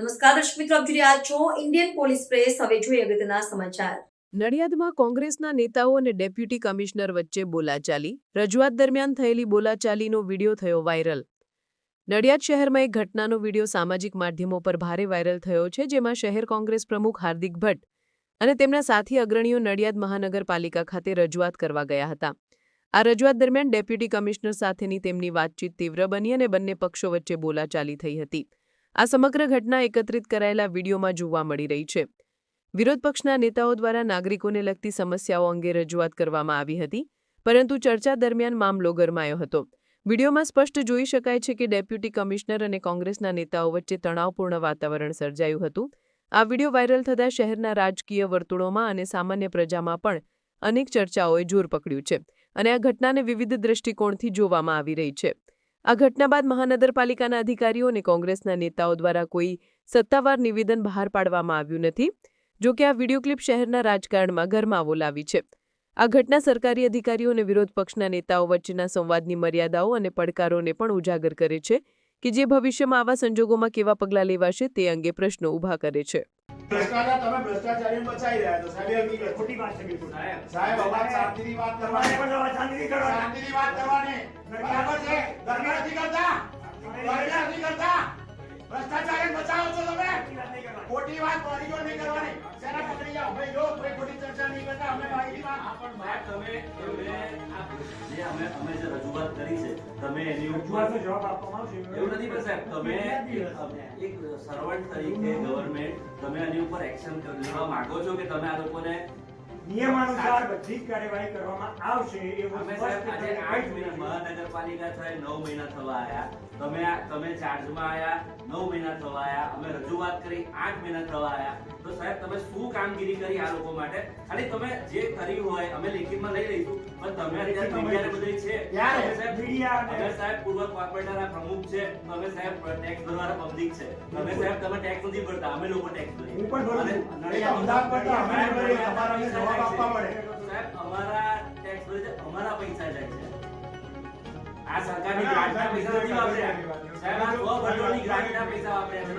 નમસ્કાર, દર્શક મિત્રો, આપ જોઈ રહ્યા છો ઇન્ડિયન પોલીસ પ્રેસ હવે જોઈએ અગત્યના સમાચાર. નડિયાદમાં કોંગ્રેસના નેતાઓ અને ડેપ્યુટી કમિશનર વચ્ચે બોલાચાલી. રજૂઆત દરમિયાન થયેલી બોલાચાલીનો વીડિયો થયો વાયરલ. નડિયાદ શહેરમાં એક ઘટનાનો વીડિયો સામાજિક માધ્યમો પર ભારે વાયરલ થયો છે, જેમાં શહેર કોંગ્રેસ પ્રમુખ હાર્દિક ભટ્ટ અને તેમના સાથી અગ્રણીઓ નડિયાદ મહાનગરપાલિકા ખાતે રજૂઆત કરવા ગયા હતા. આ રજૂઆત દરમિયાન ડેપ્યુટી કમિશનર સાથેની તેમની વાતચીત તીવ્ર બની અને બંને પક્ષો વચ્ચે બોલાચાલી થઈ હતી. આ સમગ્ર ઘટના એકત્રિત કરાયેલા વિડીયોમાં જોવા મળી રહી છે. વિરોધ પક્ષના નેતાઓ દ્વારા નાગરિકોને લગતી સમસ્યાઓ અંગે રજૂઆત કરવામાં આવી હતી, પરંતુ ચર્ચા દરમિયાન મામલો ગરમાયો હતો. વિડીયોમાં સ્પષ્ટ જોઈ શકાય છે કે ડેપ્યુટી કમિશનર અને કોંગ્રેસના નેતાઓ વચ્ચે તણાવપૂર્ણ વાતાવરણ સર્જાયું હતું. આ વીડિયો વાયરલ થતાં શહેરના રાજકીય વર્તુળોમાં અને સામાન્ય પ્રજામાં પણ અનેક ચર્ચાઓએ જોર પકડ્યું છે. અને આ ઘટનાને વિવિધ દૃષ્ટિકોણથી જોવામાં આવી રહી છે. આ ઘટના બાદ મહાનગરપાલિકાના અધિકારીઓ અને કોંગ્રેસના નેતાઓ દ્વારા કોઈ સત્તાવાર નિવેદન બહાર પાડવામાં આવ્યું નથી, જો કે આ વીડિયો ક્લિપ શહેરના રાજકારણમાં ગરમાવો લાવી છે. આ ઘટના સરકારી અધિકારીઓ અને વિરોધ પક્ષના નેતાઓ વચ્ચેના સંવાદની મર્યાદાઓ અને પડકારોને પણ ઉજાગર કરે છે કે જે ભવિષ્યમાં આવા સંજોગોમાં કેવા પગલાં લેવાશે તે અંગે પ્રશ્નો ઊભા કરે છે. ભ્રષ્ટાચાર તમે ભ્રષ્ટાચારીને બચાવી રહ્યા છો. સાહેબ હકીકત. ખોટી વાત છે બિલકુલ. સાહેબ અવાજ શાંતિથી વાત કરવાની. પણ અવાજ શાંતિથી વાત કરવાની. બરાબર છે? ધર્મ નથી કરતા? ધર્મ નથી કરતા? ભ્રષ્ટાચારીને બચાવો છો તમે? ખોટી વાત મારી જોડે નહીં કરવાની. શેના પકડી જાઓ ભાઈ જો કોઈ ખોટી ચર્ચા નહીં કરતા અમે મારી વાત. પણ તમે જે અમે અમે જે રજૂઆત કરી છે તમે એની રજૂઆતનો જવાબ આપવામાં આવશે. એવું નથી પણ સાહેબ તમે એક- સર્વન્ટ તરીકે ગવર્મેન્ટ તમે એની ઉપર એક્શન લેવા માંગો છો કે તમે આ લોકોને નિયમાનુસાર બધી કાર્યવાહી કરવામાં આવશે એવું આજે આઠ મહિના મહાનગરપાલિકા થાય નવ મહિના થવા આયા. તમે તમે ચાર્જમાં આયા નવ મહિના થવા આયા. અમે રજૂઆત કરી આઠ મહિના થવા આયા. તો સાહેબ શું કામગીરી કરી આ લોકો માટે? અને તમે જે કર્યું હોય અમે લેખિતમાં લઈ લઈશું પણ તમે અત્યારે મીડિયાને બધું છે. યાર, સાહેબ મીડિયા અમે સાહેબ પૂર્વ કોર્પોરેટર પ્રમુખ છે અમે સાહેબ ટેક્સ ભરવાના પબ્લિક છે. અમે સાહેબ તમે ટેક્સ નથી ભરતા અમે લોકો ટેક્સ ભરીએ. હું પણ ભરું છું. અમદાવાદ પર તો અમે નહીં ભરીએ, તમારે અમને જવાબ આપવા પડે. સાહેબ અમારા ટેક્સ ભરે છે અમારા પૈસા જાય છે. આ સરકારની ગ્રાન્ટના પૈસા નથી વાપર્યા. સાહેબ આ સ્વ ભંડોળની ગ્રાન્ટના પૈસા વાપર્યા છે.